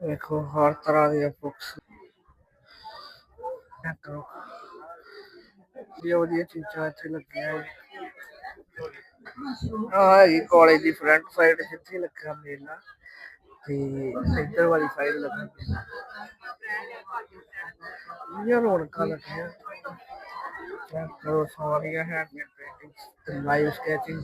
ਵੇਖੋ ਹਰ ਤਰ੍ਹਾਂ ਦੀਆਂ ਬੁੱਕਸ ਚੈੱਕ ਕਰੋ। ਵਧੀਆ ਵਧੀਆ ਚੀਜ਼ਾਂ ਇੱਥੇ ਲੱਗੀਆਂ ਹੋਈਆਂ। ਆ ਹੈਗੀ ਕਾਲਜ ਦੀ ਫਰੰਟ ਸਾਈਡ ਜਿੱਥੇ ਲੱਗਾ ਮੇਲਾ। ਤੇ ਇੱਧਰ ਵਾਲੀ ਸਾਈਡ ਲੱਗਾ ਮੇਲਾ। ਇਹ ਰੌਣਕਾਂ ਲੱਗੀਆਂ। ਚੈੱਕ ਕਰੋ ਸਾਰੀਆਂ ਹੈਂਡਮੇਡ ਪੇਂਟਿੰਗਸ ਤੇ ਲਾਈਵ ਸਕੈਚਿੰਗ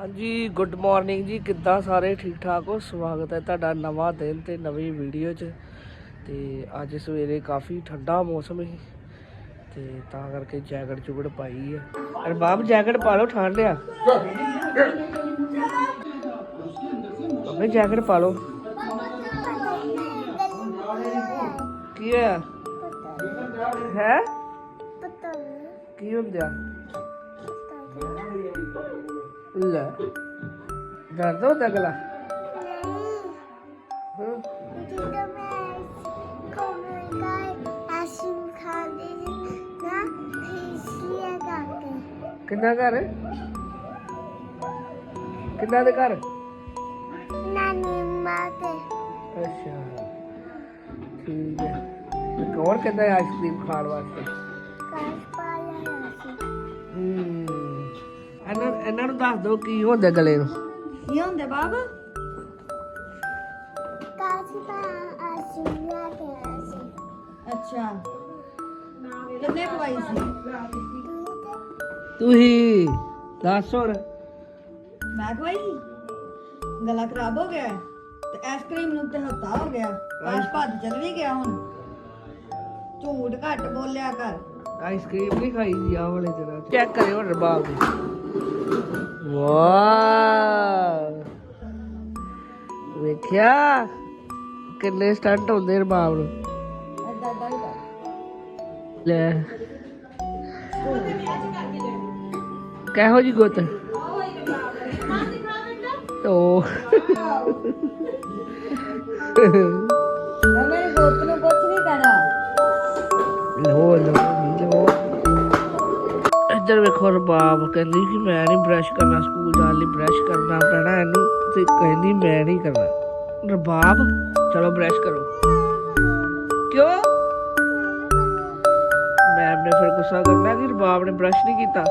ਹਾਂਜੀ ਗੁੱਡ ਮਾਰਨਿੰਗ ਜੀ ਕਿੱਦਾਂ ਸਾਰੇ ਠੀਕ ਠਾਕ ਹੋ? ਸਵਾਗਤ ਹੈ ਤੁਹਾਡਾ ਨਵਾਂ ਦਿਨ ਤੇ ਨਵੀਂ ਵੀਡੀਓ 'ਚ। ਤੇ ਅੱਜ ਸਵੇਰੇ ਕਾਫੀ ਠੰਡਾ ਮੌਸਮ ਸੀ ਤੇ ਤਾਂ ਕਰਕੇ ਜੈਕਟ ਚੁਗੜ ਪਾਈ ਹੈ ਅਰੇ ਬਾਬ ਜੈਕਟ ਪਾ ਲਓ ਠੰਡ ਆ ਆਪਣੇ ਜੈਕਟ ਪਾ ਲਓ। ਕੀ ਹੈ? ਹੈ ਕੀ ਹੁੰਦਾ ਲੈ। ਦਰਦ ਹਾਂ ਕਿੰਨਾ ਘਰ? ਕਿੰਨਾ ਦੇ ਘਰ? ਅੱਛਾ। ਠੀਕ ਹੈ। ਤੇ ਕੌਣ ਕਹਿੰਦਾ ਆਈਸਕ੍ਰੀਮ ਖਾਣ ਵਾਸਤੇ। ਹੂੰ। ਇਹਨਾਂ ਇਹਨਾਂ ਨੂੰ ਦੱਸ ਦਿਓ ਕੀ ਹੁੰਦਾ ਗਲੇ ਨੂੰ। ਕੀ ਹੁੰਦੇ ਬਾਬ? ਅੱਛਾ। ਕਿੰਨੇ ਖਵਾਈ ਸੀ? ਤੁਸੀਂ ਦੱਸ ਹੁਣ ਮੈਂ ਖਵਾਈ? ਗਲਾ ਖਰਾਬ ਹੋ ਗਿਆ। ਤੇ ਆਈਸਕ੍ਰੀਮ ਨੂੰ ਤੇ ਹਫਤਾ ਹੋ ਗਿਆ। ਕਾਸ਼ ਭੱਜ ਚੱਲ ਵੀ ਗਿਆ ਹੁਣ। ਝੂਠ ਘੱਟ ਬੋਲਿਆ ਕਰ। ਆਈਸਕ੍ਰੀਮ ਨਹੀਂ ਖਾਈ ਦੀ ਆ ਵਾਲੇ ਦਿਨਾਂ ਚੈੱਕ ਕਰਿਓ ਰਬਾਬ ਦੀ। ਵਾਹ। ਵੇਖਿਆ? ਕਿੰਨੇ ਸਟੰਟ ਹੁੰਦੇ ਨੂੰ ਹੀ ਕਰ ਲੈ। ਕਹੋ ਜੀ ਗੁੱਤ? ਓ ਨਾ ਮੇਰੇ ਗੋਤ ਨੂੰ ਕੁਛ ਨਹੀਂ ਲੋ ਲੋ ਲੋ ਇੱਧਰ ਵੇਖੋ ਰਬਾਬ, ਕਹਿੰਦੀ ਕਿ ਮੈਂ ਨਹੀਂ ਬ੍ਰਸ਼ ਕਰਨਾ ਸਕੂਲ ਜਾਣ ਲਈ ਬ੍ਰਸ਼ ਕਰਨਾ ਪੈਣਾ, ਇਹਨੂੰ ਤੇ ਕਹਿੰਦੀ ਮੈਂ ਨਹੀਂ ਕਰਨਾ। ਰਬਾਬ, ਚਲੋ ਬ੍ਰਸ਼ ਕਰੋ। ਕਿਉਂ? ਮੈਮ ਨੇ ਫਿਰ ਗੁੱਸਾ ਕਰਨਾ ਕਿ ਰਬਾਬ ਨੇ ਬ੍ਰਸ਼ ਨਹੀਂ ਕੀਤਾ।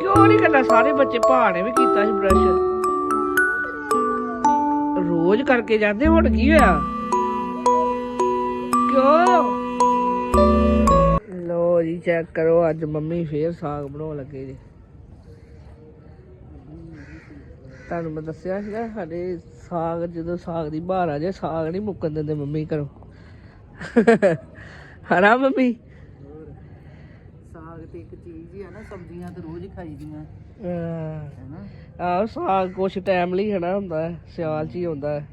ਕਿਉਂ ਨਹੀਂ ਕਰਨਾ? ਸਾਰੇ ਬੱਚੇ ਭਾ ਨੇ ਵੀ ਕੀਤਾ ਸੀ ਬ੍ਰਸ਼ ਰੋਜ਼ ਕਰਕੇ ਜਾਂਦੇ ਹੁਣ ਕੀ ਹੋਇਆ? ਕਿਉਂ? ਜੀ ਚੈੱਕ ਕਰੋ ਅੱਜ ਮੰਮੀ ਫੇਰ ਸਾਗ ਬਣਾਉਣ ਲੱਗੇ ਜੀ। ਤੁਹਾਨੂੰ ਮੈਂ ਦੱਸਿਆ ਸੀਗਾ ਸਾਡੇ ਸਾਗ ਜਦੋਂ ਸਾਗ ਦੀ ਬਹਾਰ ਆ ਜਾਏ ਸਾਗ ਨਹੀਂ ਮੁੱਕਣ ਦਿੰਦੇ ਮੰਮੀ ਘਰੋਂ। ਹਨਾ ਮੰਮੀ? ਸਾਗ ਤੇ ਇੱਕ ਚੀਜ਼ ਹੀ ਆ ਨਾ ਸਬਜ਼ੀਆਂ ਤੇ ਰੋਜ਼ ਹੀ ਖਾਈਦੀਆਂ। ਹੈਨਾ? ਆਹੋ ਸਾਗ ਕੁਛ ਟਾਈਮ ਲਈ ਹਨਾ ਹੁੰਦਾ ਹੈ, ਸਿਆਲ ਚ ਹੀ ਹੁੰਦਾ। ਹੈ।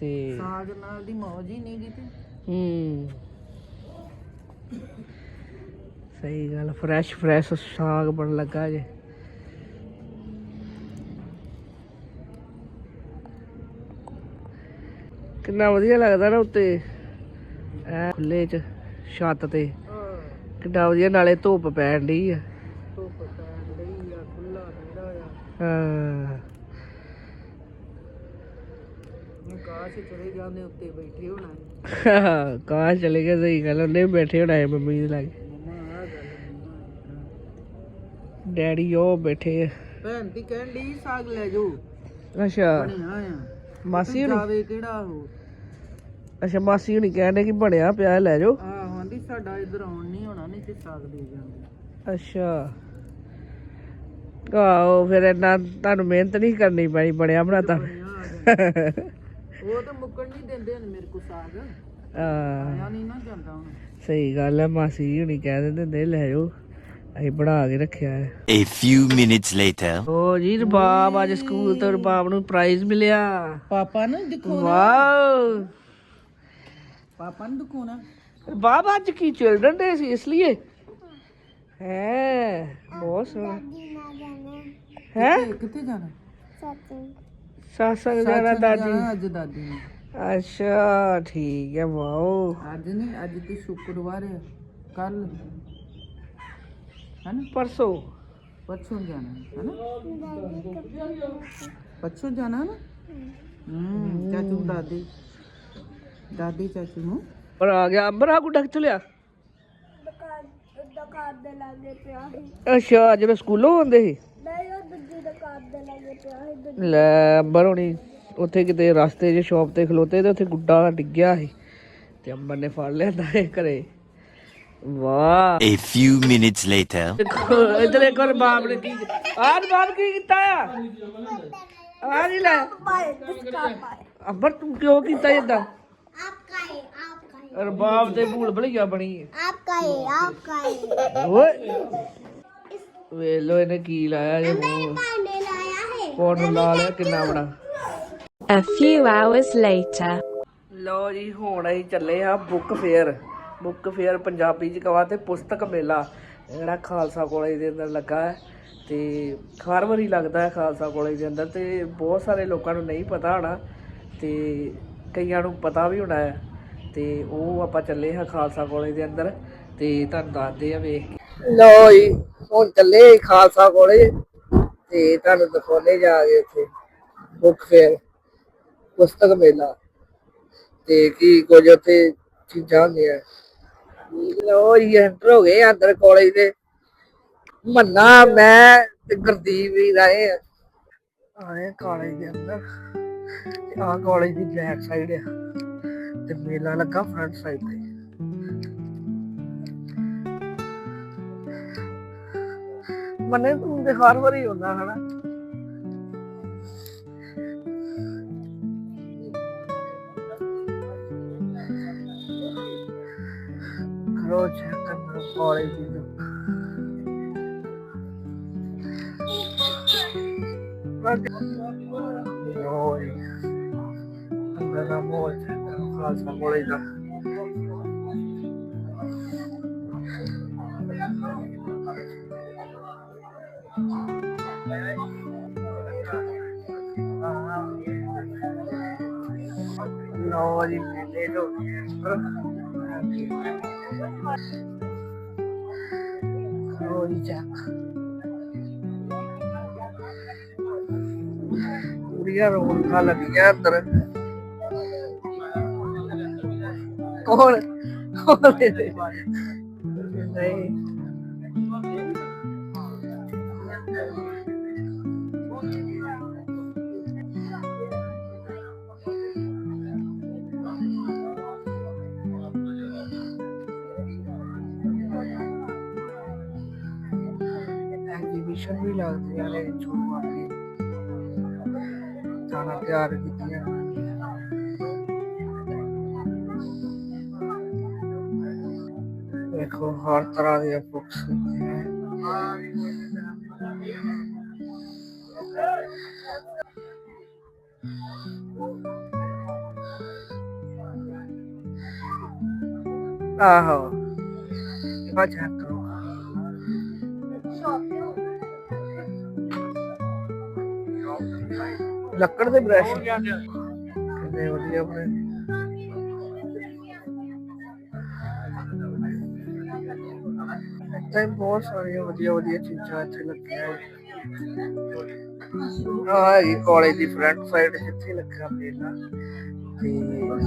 ਤੇ ਸਾਗ ਨਾਲ ਦੀ ਮੌਜ ਹੀ ਨਹੀਂ ਕਿਤੇ ਹੂੰ। ਸਹੀ ਗੱਲ ਫਰੈਸ਼ ਫਰੈਸ਼ ਸਾਗ ਬਣ ਲੱਗਾ ਜੇ। ਕਿੰਨਾ ਵਧੀਆ ਲੱਗਦਾ ਨਾ ਉੱਤੇ। ਐ ਖੁੱਲੇ ਚ ਛੱਤ ਤੇ। ਕਿੰਨਾ ਵਧੀਆ ਨਾਲੇ ਧੁੱਪ ਪੈਣ ਡਈ ਆ। ਧੁੱਪ ਪੈਣ ਲਈ ਆ ਖੁੱਲਾ ਠੰਡਾ ਆ। ਹਾਂ। ਹੁਣ ਕਾਸ਼ ਚਲੇ ਜਾਂਦੇ ਉੱਤੇ ਬੈਠੇ ਹੋਣਾ ਕਾਂ ਚਲੇ ਗਏ ਸਹੀ ਗੱਲ ਉਹਨੇ ਬੈਠੇ ਹੋਣਾ ਮੰਮੀ ਦੇ ਲਾਗੇ ਮੰਮਾ ਆ ਗੱਲ ਡੈਡੀ ਉਹ ਬੈਠੇ ਆ। ਭੈਣ ਦੀ ਕਹਿਣ ਦੀ ਸਾਗ ਲੈ ਜਾਓ। ਅੱਛਾ। ਬਣਿਆ ਆ। ਮਾਸੀ ਹੁਣੀ? ਜਾਵੇ ਕਿਹੜਾ ਉਹ? ਅੱਛਾ ਮਾਸੀ ਹੁਣੀ ਕਹਿੰਦੇ ਕਿ ਬਣਿਆ ਪਿਆ ਲੈ ਜਾਓ। ਆਹ ਆਂਦੀ ਸਾਡਾ ਇਧਰ ਆਉਣ ਨਹੀਂ ਹੋਣਾ ਨਹੀਂ ਤੇ ਸਾਗ ਦੇ ਜਾਂਦੇ ਅੱਛਾ। ਆਹੋ ਫਿਰ ਇੰਨਾ ਤੁਹਾਨੂੰ ਮਿਹਨਤ ਨਹੀਂ ਕਰਨੀ ਪੈਣੀ ਬਣਿਆ ਬਣਾਤਾ ਬਣਿਆ ਆ ਜਾਂਦਾ। ਉਹ ਤਾਂ ਮੁੱਕਣ ਨਹੀਂ ਦਿੰਦੇ ਹਨ ਮੇਰੇ ਕੋ ਸਾਗ। ਆ ਨਹੀਂ ਨਾ ਜਾਂਦਾ ਹੁਣ। ਸਹੀ ਗੱਲ ਹੈ ਮਾਸੀ ਹੁਣੀ ਕਹਿ ਦਿੰਦੇ ਹੁੰਦੇ ਲੈ ਜਾਓ। ਅਸੀਂ ਬਣਾ ਕੇ ਰੱਖਿਆ ਹੈ। A few minutes later. ਓ ਜੀ ਰਬਾਬ ਅੱਜ ਸਕੂਲ ਤੋਂ ਰਬਾਬ ਨੂੰ ਪ੍ਰਾਈਜ਼ ਮਿਲਿਆ। ਪਾਪਾ ਨੂੰ ਦਿਖਾਉਣਾ। ਵਾਓ। ਪਾਪਾ ਨੂੰ ਦਿਖਾਉਣਾ। ਰਬਾਬ ਅੱਜ ਕੀ ਚਿਲਡਰਨ ਡੇ ਸੀ ਇਸ ਲਈ ਹੈ ਬਹੁਤ ਸੋਹਣਾ। ਹੈ? ਕਿੱਥੇ ਜਾਣਾ? ਸਾਸੰਗ ਜਾਣਾ ਦਾਦੀ ਜਾਣਾ ਅੱਜ ਦਾਦੀ ਨੇ। ਅੱਛਾ ਠੀਕ ਹੈ ਵਾਓ। ਅੱਜ ਨਹੀਂ ਅੱਜ ਤੇ ਸ਼ੁੱਕਰਵਾਰ ਹੈ ਕੱਲ ਹਨ? ਪਰਸੋਂ। ਪਰਸੋਂ ਜਾਣਾ ਹੈ ਨਾ ਪਰਸੋਂ ਜਾਣਾ ਨਾ? ਹੂੰ ਚਾਚੂ ਨੂੰ ਦਾਦੀ ਦਾਦੀ ਚਾਚੂ ਨੂੰ। ਪਰ ਆ ਗਿਆ ਅੰਬਰ ਆ ਗੁੱਡਾ ਕਿੱਥੋਂ ਲਿਆ? ਦੁਕਾਨ ਦੁਕਾਨ ਦੇ ਲਾਗੇ ਪਿਆ ਸੀ। ਅੱਛਾ ਜਦੋਂ ਸਕੂਲੋਂ ਆਉਂਦੇ ਸੀ? ਨਹੀਂ ਉਹ ਦੂਜੀ ਦੁਕਾਨ ਦੇ ਲਾਗੇ ਪਿਆ ਸੀ ਦੂਜੀ ਲੈ ਅੰਬਰ ਹੋਣੀ ਉੱਥੇ ਕਿਤੇ ਰਸਤੇ 'ਚ ਸ਼ਾਪ ਤੇ ਖਲੋਤੇ ਤੇ ਉੱਥੇ ਗੁੱਡਾ ਡਿੱਗਿਆ ਸੀ। ਤੇ ਅੰਬਰ ਨੇ ਫੜ ਲਿਆਂਦਾ ਇਹ ਘਰੇ। ਵਾਹ A few minutes later. ਦੇਖੋ ਇਧਰ ਇੱਕ ਵਾਰ ਬਾਪ ਨੇ ਕੀ ਆਹ ਬਾਪ ਕੀ ਕੀਤਾ ਆ ਆ ਨਹੀਂ ਲੈ ਪਾਏ ਦੁਕਾਨ ਪਾਏ ਅੰਬਰ ਤੂੰ ਕਿਉਂ ਕੀਤਾ ਇਦਾਂ आपका है आपका है ਰਬਾਬ ਤੇ ਭੂਲ ਭਲਈਆ ਬਣੀ ਹੈ आपका है आपका है ਓਏ ਵੇ ਲੋ ਇਹਨੇ ਕੀ ਲਾਇਆ ਜੇ ਮੂੰਹ पाने लाया है ਕੋਣ ਲਾ ਲਿਆ ਕਿੰਨਾ ਬੜਾ A few hours later. ਲੋ ਜੀ ਹੁਣ ਅਸੀਂ ਚੱਲੇ ਆ book fair book fair Punjabi ਚ ਕਵਾ ਤੇ ਪੁਸਤਕ ਮੇਲਾ, ਜਿਹੜਾ ਖਾਲਸਾ ਕਾਲਜ ਦੇ ਅੰਦਰ ਲੱਗਾ ਹੈ। ਤੇ ਹਰ ਵਾਰੀ ਲੱਗਦਾ ਹੈ ਖਾਲਸਾ ਕਾਲਜ ਦੇ ਅੰਦਰ ਤੇ ਬਹੁਤ ਸਾਰੇ ਲੋਕਾਂ ਨੂੰ ਨਹੀਂ ਪਤਾ ਹੋਣਾ ਤੇ ਕਈਆਂ ਨੂੰ ਪਤਾ ਵੀ ਹੋਣਾ ਹੈ। ਤੇ ਉਹ ਆਪਾਂ ਚੱਲੇ ਹਾਂ ਖਾਲਸਾ ਕਾਲਜ ਦੇ ਅੰਦਰ ਤੇ ਤੁਹਾਨੂੰ ਦੱਸਦੇ ਆ ਵੇਖ ਕੇ। ਲੋ ਜੀ, ਹੁਣ ਚੱਲੇ ਖਾਲਸਾ ਕਾਲਜ ਤੇ ਤੁਹਾਨੂੰ ਦਿਖਾਉਣੇ ਜਾ ਕੇ ਉੱਥੇ ਬੁੱਕ ਫੇਅਰ, ਪੁਸਤਕ ਮੇਲਾ। ਤੇ ਕੀ ਕੁਝ ਉੱਥੇ ਚੀਜ਼ਾਂ ਹੁੰਦੀਆਂ। ਲੋ ਜੀ ਐਂਟਰ ਹੋ ਗਏ ਅੰਦਰ ਕਾਲਜ ਦੇ। ਮੰਨਾ ਮੈਂ ਤੇ ਗੁਰਦੀਪ ਵੀ ਰਹੇ ਆਏ ਕਾਲਜ ਦੇ ਅੰਦਰ। ਤੇ ਕਾਲਜ ਦੀ ਬੈਕ ਸਾਈਡ ਆ। ਤੇ ਮੇਲਾ ਲੱਗਾ ਫਰੰਟ ਸਾਈਡ ਤੇ। ਮੰਨੇ ਤੂੰ ਤੇ ਹਰ ਵਾਰੀ ਹੁੰਦਾ ਹਨਾ? ਕਰੋ ਚੈੱਕ ਕਰਨਾ ਕਾਲਜ ਦੀ look। ਓਏ ਅੰਦਰ ਦਾ ਮੋਲ ਚੈੱਕ ਕਰੋ ਖਾਲਸਾ ਕਾਲਜ ਦਾ ਲਓ ਜੀ ਮੇਲੇ ਤੋਂ ਕਰੋ ਜੀ ਚੈੱਕ ਐਗਜ਼ੀਬਿਸ਼ਨ ਵੀ ਲੱਗਦੀਆਂ ਨੇ ਜੋ ਆਪਣੀ ਤਾਰਾ ਤਿਆਰ ਕੀਤੀਆਂ ਦੇਖੋ, ਹਰ ਤਰ੍ਹਾਂ ਦੀਆਂ ਬੁੱਕਸ ਹੁੰਦੀਆਂ ਆਹੋ। ਇਹ ਕਰੋ। ਲੱਕੜ ਦੇ ਬ੍ਰਸ਼। ਕਿੰਨੇ ਵਧੀਆ ਬਣੇ। ਇੱਥੇ ਬਹੁਤ ਸਾਰੀਆਂ ਵਧੀਆ ਵਧੀਆ ਚੀਜ਼ਾਂ ਇੱਥੇ ਲੱਗੀਆਂ ਆ ਇਹ ਕਾਲਜ ਦੀ ਫਰੰਟ ਸਾਈਡ ਜਿੱਥੇ ਲੱਗਾ ਮੇਲਾ। ਤੇ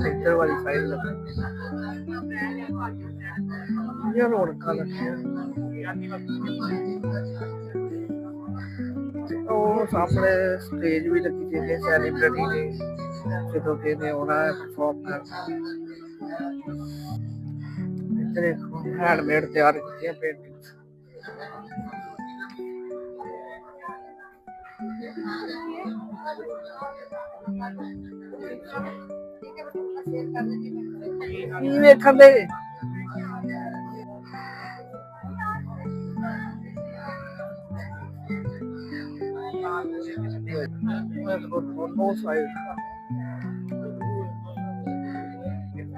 ਸੈਂਟਰ ਵਾਲੀ ਸਾਈਡ ਲੱਗਾ ਇਹ ਰੌਣਕਾਂ ਲੱਗੀਆਂ। ਤੇ ਉਹ ਸਾਹਮਣੇ ਸਟੇਜ ਵੀ ਲੱਗੀ ਜਿਹਦੇ ਸੈਲੀਬ੍ਰਿਟੀ ਨੇ ਜਦੋਂ ਕਿ ਨੇ ਆਉਣਾ ਹੈ ਪਰਫਾਰਮ ਕਰਨਾ। ਇੱਧਰ ਦੇਖੋ ਹੈਂਡਮੇਡ ਤਿਆਰ ਕੀਤੀਆਂ ਪੇਂਟਿੰਗਸ ਕੀ ਵੇਖਣ ਦੇ? ਦੋਨੋਂ ਸਾਈਡ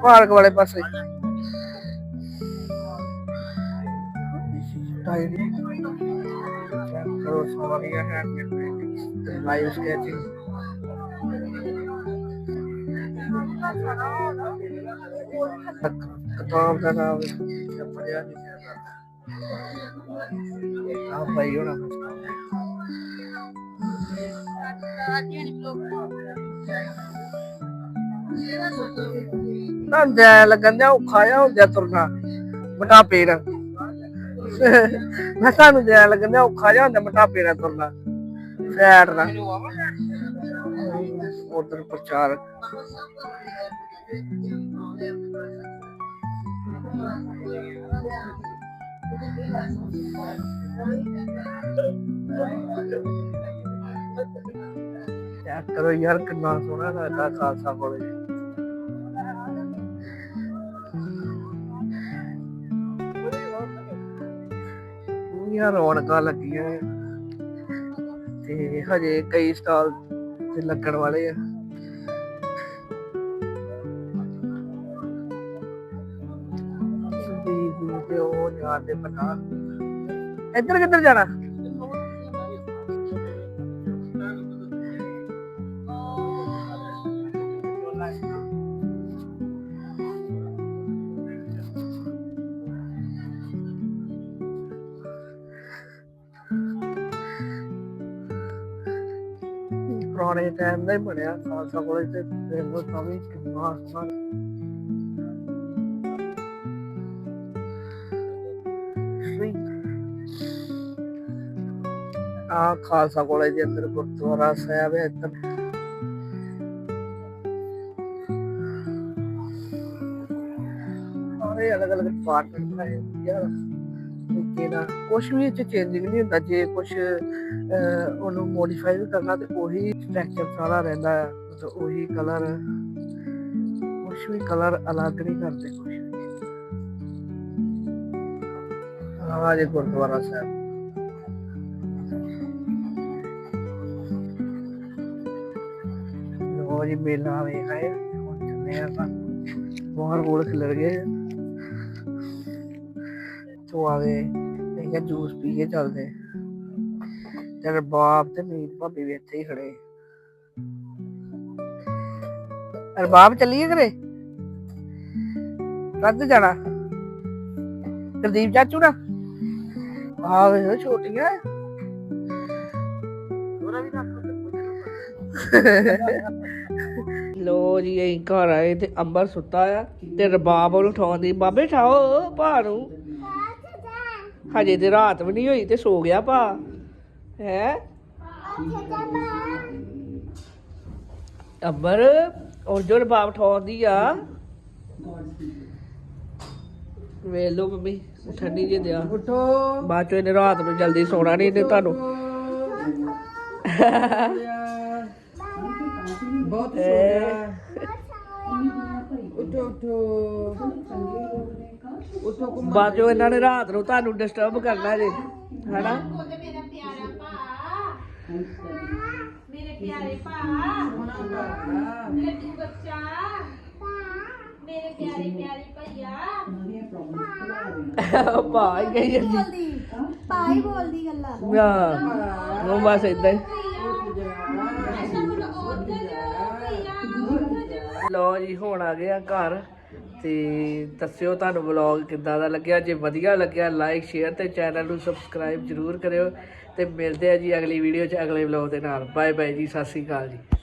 ਪਾਰਕ ਵਾਲੇ ਪਾਸੇ। ਡਾਇਰੀ ਕਰੋ ਸਾਰੀਆਂ ਹੈਂਡਮੇਡ ਲਾਈਵ ਸਕੈਚਿੰਗ ਕਿਤਾਬ ਦਾ ਨਾਮ ਪੜਿਆ ਨਹੀਂ ਆ ਭਾਈ ਹੋਣਾ ਨਾ ਜੈ ਲੱਗਣ ਦਿਆ ਔਖਾ ਜਿਹਾ ਹੋ ਗਿਆ ਤੁਰਨਾ। ਮੋਟਾਪੇ ਨਾਲ ਮੈਂ ਤੁਹਾਨੂੰ ਜੈ ਲੱਗਣ ਦਿਆ ਔਖਾ ਜਿਹਾ ਹੁੰਦਾ ਮੋਟਾਪੇ ਨਾਲ ਤੁਰਨਾ। ਫੈਟ ਨਾਲ ਉਧਰ ਪ੍ਰਚਾਰ। ਚੈੱਕ ਕਰੋ ਯਾਰ ਕਿੰਨਾ ਸੋਹਣਾ ਲੱਗਦਾ ਖਾਲਸਾ ਕਾਲਜ ਪੂਰੀਆਂ ਰੌਣਕਾਂ ਲੱਗੀਆਂ ਤੇ ਹਜੇ ਕਈ ਸਟਾਲ ਤੇ ਲੱਗਣ ਵਾਲੇ ਆ। ਉਹ ਜਾਂਦੇ ਪਤਾ ਇੱਧਰ ਕਿੱਧਰ ਜਾਣਾ? ਪੁਰਾਣੇ ਟਾਈਮ ਦਾ ਹੀ ਬਣਿਆ, ਖਾਲਸਾ ਕਾਲਜ ਤੇ ਦੇਖ ਲਓ ਤਾਂ ਵੀ ਕਿੰਨਾ ਸੋਹਣਾ। ਆ ਖਾਲਸਾ ਕਾਲਜ ਦੇ ਅੰਦਰ ਗੁਰਦੁਆਰਾ ਸਾਹਿਬ ਹੈ ਇੱਧਰ। ਸਾਰੇ ਅਲੱਗ ਅਲੱਗ ਡਿਪਾਰਟਮੈਂਟ ਬਣਾਏ ਹੋਏ ਆ। ਤਰੀਕੇ ਨਾਲ ਕੁਝ ਵੀ ਇੱਥੇ ਚੇਂਜਿੰਗ ਨਹੀਂ ਹੁੰਦਾ, ਜੇ ਕੁਝ ਉਹਨੂੰ ਮੋਡੀਫਾਈ ਕਰਨਾ ਤੇ ਉਹੀ ਸਟਰਕਚਰ ਸਾਰਾ ਰਹਿੰਦਾ ਹੈ ਮਤਲਬ ਉਹੀ ਕਲਰ ਕੁਝ ਵੀ ਕਲਰ ਅਲੱਗ ਨਹੀਂ ਕਰਦੇ ਕੁਝ ਆ ਜੇ ਗੁਰਦੁਆਰਾ ਸਾਹਿਬ। ਲੋ ਜੀ ਮੇਲਾ ਵੇਖ ਆਏ ਹੁਣ ਚੱਲੇ ਆ ਤਾਂ ਬਾਹਰ ਕੋਲ ਖਿਲਰ ਗਏ ਤੋ ਆਵੇ ਇਹ ਕਿਹਾ ਜੂਸ ਪੀ ਕੇ ਚੱਲਦੇ ਤੇ ਬਾਪ ਤੇ ਮੀਤ ਭਾਬੀ ਵੀ ਇੱਥੇ ਹੀ ਖੜੇ ਅਰਬਾਬ ਚੱਲੀਏ ਕਰੇ ਕੱਦ ਜਾਣਾ ਕੁਲਦੀਪ ਚਾਚੂ ਨਾ ਆ ਵੇ ਛੋਟੀਆਂ ਲੋ ਜੀ ਅਸੀਂ ਘਰ ਆਏ ਤੇ ਅੰਬਰ ਸੁੱਤਾ ਆ ਤੇ ਰਬਾਬ ਉਹਨੂੰ ਠਾਉਂਦੀ ਬਾਬੇ ਠਾਓ ਭਾ ਨੂੰ। ਹਜੇ ਤੇ ਰਾਤ ਵੀ ਨਹੀਂ ਹੋਈ ਤੇ ਸੋ ਗਿਆ ਭਾ ਹੈ? ਅੰਬਰ ਉਹ ਜੋ ਰਬਾਬ ਠਾਉਂਦੀ ਆ। ਵੇ ਲੋ ਮੰਮੀ ਠੰਡੀ ਜੇ ਦਿਆ। ਉਠੋ। ਬਾਅਦ ਚੋਂ ਇਹਨੇ ਰਾਤ ਨੂੰ ਜਲਦੀ ਸੋਣਾ ਨਹੀਂ ਇਹਨੇ ਤੁਹਾਨੂੰ। ਬਹੁਤ ਸੋਹਣਾ ਉਠੋ ਉਠੋ। ਉਠੋ ਇਹਨਾਂ ਨੇ ਰਾਤ ਨੂੰ ਤੁਹਾਨੂੰ ਡਿਸਟਰਬ ਕਰਨਾ ਜੇ ਹਨਾ? ਮੇਰੇ ਪਿਆਰੇ ਪਿਆਰੇ ਭਈਆ। ਭਾ ਹੀ ਗਈ ਜਾਂਦੀ ਬੋਲਦੀ ਪਾਈ ਬੋਲਦੀ ਗੱਲਾਂ। ਹਾਂ ਉਹ ਬਸ ਇਦਾਂ ਹੀ। ਲੋ ਜੀ, ਹੁਣ ਆ ਗਏ ਆ ਘਰ ਤੇ ਦੱਸਿਓ ਤੁਹਾਨੂੰ ਵਲੌਗ ਕਿੱਦਾਂ ਦਾ ਲੱਗਿਆ। ਜੇ ਵਧੀਆ ਲੱਗਿਆ ਲਾਈਕ ਸ਼ੇਅਰ ਤੇ ਚੈਨਲ ਨੂੰ ਸਬਸਕ੍ਰਾਈਬ ਜਰੂਰ ਕਰਿਓ ਤੇ ਮਿਲਦੇ ਆ ਜੀ ਅਗਲੀ ਵੀਡੀਓ 'ਚ ਅਗਲੇ ਵਲੌਗ ਦੇ ਨਾਲ। ਬਾਏ ਬਾਏ ਜੀ, ਸਤਿ ਸ਼੍ਰੀ ਅਕਾਲ ਜੀ।